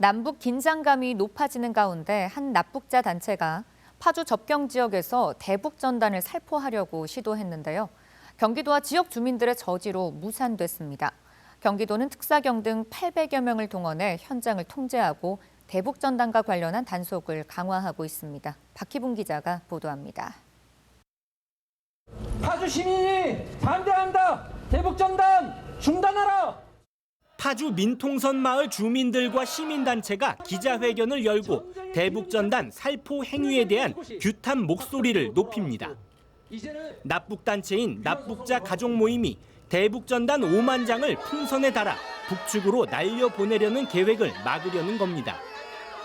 남북 긴장감이 높아지는 가운데 한 납북자 단체가 파주 접경 지역에서 대북 전단을 살포하려고 시도했는데요. 경기도와 지역 주민들의 저지로 무산됐습니다. 경기도는 특사경 등 800여 명을 동원해 현장을 통제하고 대북 전단과 관련한 단속을 강화하고 있습니다. 박희붕 기자가 보도합니다. 파주 시민이 반대한다. 대북 전단 중단하라. 파주 민통선 마을 주민들과 시민단체가 기자회견을 열고 대북전단 살포 행위에 대한 규탄 목소리를 높입니다. 납북단체인 납북자 가족 모임이 대북전단 5만 장을 풍선에 달아 북측으로 날려보내려는 계획을 막으려는 겁니다.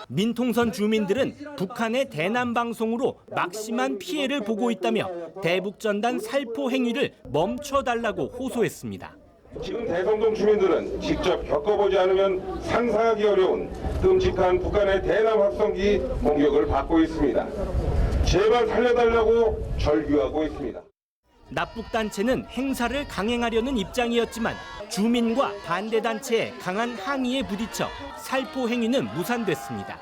민통선 주민들은 북한의 대남 방송으로 막심한 피해를 보고 있다며 대북전단 살포 행위를 멈춰달라고 호소했습니다. 지금 대성동 주민들은 직접 겪어보지 않으면 상상하기 어려운 끔찍한 북한의 대남 확성기 공격을 받고 있습니다. 제발 살려달라고 절규하고 있습니다. 납북단체는 행사를 강행하려는 입장이었지만 주민과 반대단체의 강한 항의에 부딪혀 살포 행위는 무산됐습니다.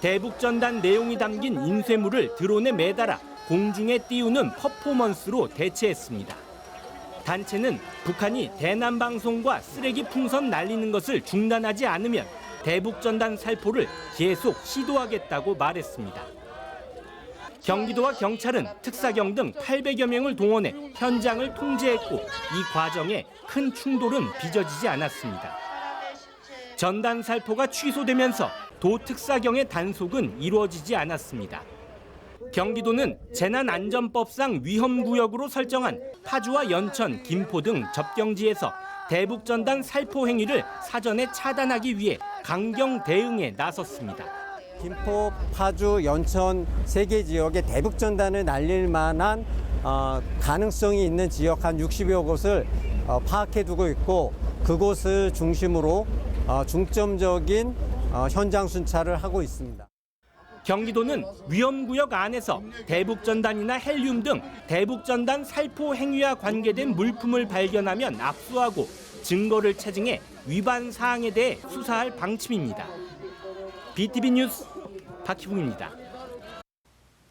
대북전단 내용이 담긴 인쇄물을 드론에 매달아 공중에 띄우는 퍼포먼스로 대체했습니다. 단체는 북한이 대남 방송과 쓰레기 풍선 날리는 것을 중단하지 않으면 대북전단 살포를 계속 시도하겠다고 말했습니다. 경기도와 경찰은 특사경 등 800여 명을 동원해 현장을 통제했고 이 과정에 큰 충돌은 빚어지지 않았습니다. 전단 살포가 취소되면서 도 특사경의 단속은 이루어지지 않았습니다. 경기도는 재난안전법상 위험구역으로 설정한 파주와 연천, 김포 등 접경지에서 대북전단 살포 행위를 사전에 차단하기 위해 강경 대응에 나섰습니다. 김포, 파주, 연천 세 개 지역에 대북 전단을 날릴 만한 어, 가능성이 있는 지역 한 60여 곳을 어, 파악해 두고 있고 그곳을 중심으로 어, 중점적인 어, 현장 순찰을 하고 있습니다. 경기도는 위험구역 안에서 대북전단이나 헬륨 등 대북전단 살포 행위와 관계된 물품을 발견하면 압수하고 증거를 체증해 위반 사항에 대해 수사할 방침입니다. BTV 뉴스 박희붕입니다.